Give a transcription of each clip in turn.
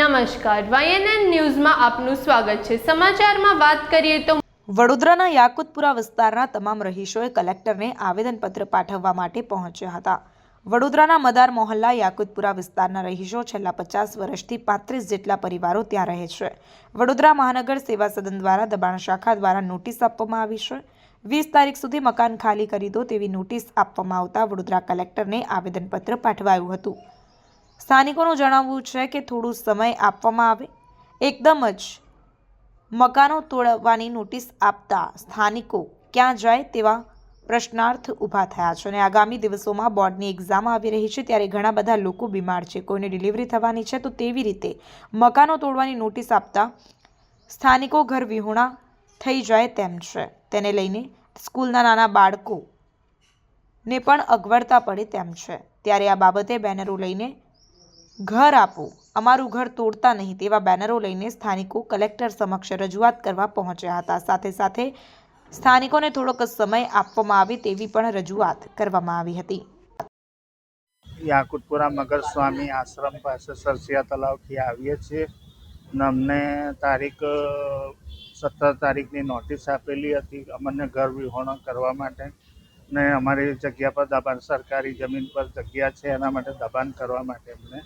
નમસ્કાર. વાયએનએન ન્યૂઝમાં આપનું સ્વાગત છે. સમાચારમાં વાત કરીએ તો વડોદરાના યાકુતપુરા વિસ્તારના તમામ રહીશોએ કલેક્ટરને આવેદનપત્ર પાઠવવા માટે પહોંચ્યા હતા. વડોદરાના મદાર મોહલ્લા યાકુતપુરા વિસ્તારના રહીશો છેલ્લા પચાસ વર્ષથી પાંત્રીસ જેટલા પરિવારો ત્યાં રહે છે. વડોદરા મહાનગર સેવા સદન દ્વારા દબાણ શાખા દ્વારા નોટિસ આપવામાં આવી છે. વીસ તારીખ સુધી મકાન ખાલી કરી દો તેવી નોટિસ આપવામાં આવતા વડોદરા કલેક્ટરને આવેદનપત્ર પાઠવાયું હતું. સ્થાનિકોનું જણાવવું છે કે થોડું સમય આપવામાં આવે. એકદમ જ મકાનો તોડવાની નોટિસ આપતા સ્થાનિકો ક્યાં જાય તેવા પ્રશ્નાર્થ ઊભા થયા છે અને આગામી દિવસોમાં બોર્ડની એક્ઝામ આવી રહી છે ત્યારે ઘણા બધા લોકો બીમાર છે. કોઈને ડિલિવરી થવાની છે તો તેવી રીતે મકાનો તોડવાની નોટિસ આપતા સ્થાનિકો ઘર વિહોણા થઈ જાય તેમ છે. તેને લઈને સ્કૂલના નાના બાળકો ને પણ અગવડતા પડે તેમ છે. ત્યારે આ બાબતે બેનરો લઈને ઘર આપો અમારું ઘર તોડતા નહીં તેવા બેનરો લઈને સ્થાનિકો કલેક્ટર સમક્ષ રજૂઆત કરવા પહોંચ્યા હતા. સાથે સાથે સ્થાનિકોને થોડોક સમય આપવામાં આવે તેવી પણ રજૂઆત કરવામાં આવી હતી. યાકુતપુરા મગર સ્વામી આશ્રમ પાસે સરસિયા તલાવથી આવીએ છીએ અને અમને તારીખ, સત્તર તારીખની નોટિસ આપેલી હતી અમને ઘર વિહોણો કરવા માટે ને અમારી જગ્યા પર દબાણ, સરકારી જમીન પર જગ્યા છે એના માટે દબાણ કરવા માટે અમને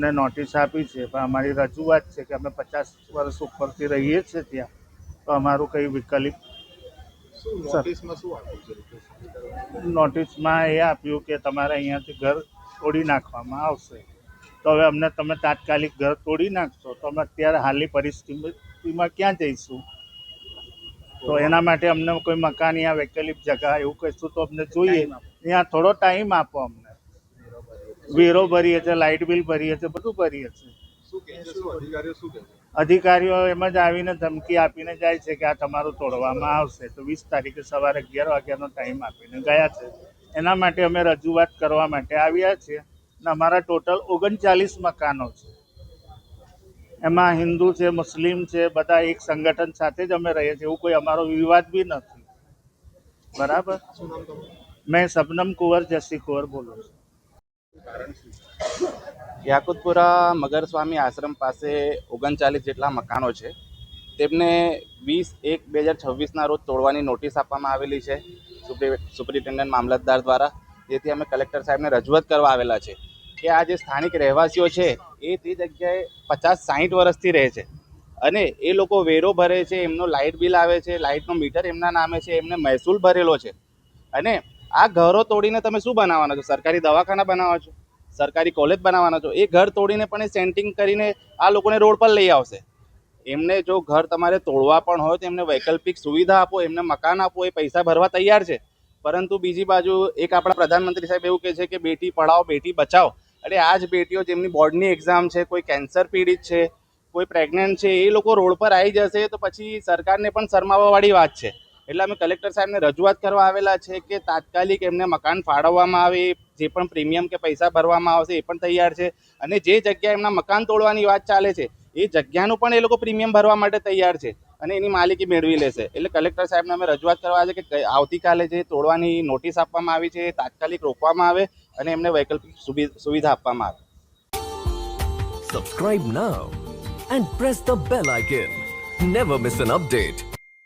અમને નોટિસ આપી છે પણ અમારી રજૂઆત છે કે અમે પચાસ વર્ષ ઉપરથી રહીએ છીએ ત્યાં તો અમારું કંઈ વિકલ્પ? નોટિસમાં એ આપ્યું કે તમારે અહીંયાથી ઘર તોડી નાખવામાં આવશે. તો હવે અમને તમે તાત્કાલિક ઘર તોડી નાખશો તો અમે અત્યારે હાલની પરિસ્થિતિમાં ક્યાં જઈશું? તો એના માટે અમને કોઈ મકાન યા વૈકલ્પિક જગા એવું કહીશું તો અમને જોઈએ. ત્યાં થોડો ટાઈમ આપો અમને. વેરો ભરીએ છીએ લાઇટ બિલ ભરીએ છીએ બધું ભરીએ છીએ અધિકારીઓ એમ જ આવીને ધમકી આપીને જાય છે કે આ તમારું તોડવામાં આવશે. તો વીસ તારીખે સવારે અગિયાર વાગ્યાનો ટાઈમ આપીને ગયા છે. એના માટે અમે રજૂઆત કરવા માટે આવ્યા છીએ. અને અમારા ટોટલ ઓગણચાલીસ મકાનો છે. એમાં હિન્દુ છે મુસ્લિમ છે બધા એક સંગઠન સાથે જ અમે રહીએ છીએ. એવું કોઈ અમારો વિવાદ બી નથી. બરાબર? મેં શબનમ કુંવર જસી કુંવર બોલું છું. યાકુતપુરા મગર સ્વામી આશ્રમ પાસે ઓગણચાલીસ જેટલા મકાનો છે. તેમને વીસ એક બે હજાર છવ્વીસના રોજ તોડવાની નોટિસ આપવામાં આવેલી છે. સુપ્રી, સુપ્રિન્ટેન્ડન્ટ મામલતદાર દ્વારા, જેથી અમે કલેક્ટર સાહેબને રજૂઆત કરવા આવેલા છે. કે આ જે સ્થાનિક રહેવાસીઓ છે, એ તે જગ્યાએ પચાસ સાહીઠ વર્ષથી રહે છે. અને એ લોકો વેરો ભરે છે, એમનો લાઇટ બિલ આવે છે લાઇટનો મીટર એમના નામે છે, એમને મહેસૂલ ભરેલો છે. અને આ ઘરો તોડીને તમે શું બનાવવાના છો? સરકારી દવાખાના બનાવવા છો? સરકારી કોલેજ બનાવવાના છો? એ ઘર તોડીને પણ એ સેન્ટિંગ કરીને આ લોકોને રોડ પર લઈ આવશે. એમને જો ઘર તમારે તોડવા પણ હોય તો એમને વૈકલ્પિક સુવિધા આપો, એમને મકાન આપો, એ પૈસા ભરવા તૈયાર છે. પરંતુ બીજી બાજુ એક આપણા પ્રધાનમંત્રી સાહેબ એવું કહે છે કે બેટી પઢાઓ, બેટી બચાવો. એટલે આ જ બેટીઓ જેમની બોર્ડની એક્ઝામ છે, કોઈ કેન્સર પીડિત છે, કોઈ પ્રેગ્નન્ટ છે, એ લોકો રોડ પર આવી જશે તો પછી સરકારને પણ શરમાવવાવાળી વાત છે. એટલે અમે કલેક્ટર સાહેબને રજૂઆત કરવા આવેલા છે કે તાત્કાલિક એમને મકાન ફાળવવામાં આવે, જે પણ પ્રીમિયમ કે પૈસા ભરવામાં આવશે એ પણ તૈયાર છે. અને જે જગ્યાએ એમના મકાન તોડવાની વાત ચાલે છે, એ જગ્યાનું પણ એ લોકો પ્રીમિયમ ભરવા માટે તૈયાર છે અને એની માલિકી મેળવી લેશે. એટલે કલેક્ટર સાહેબને અમે રજૂઆત કરવા છે કે આવતીકાલે જે તોડવાની નોટિસ આપવામાં આવી છે, એ તાત્કાલિક રોકવામાં આવે અને એમને વૈકલ્પિક સુવિ- સુવિધા આપવામાં આવે. Subscribe now and press the bell icon never miss an update.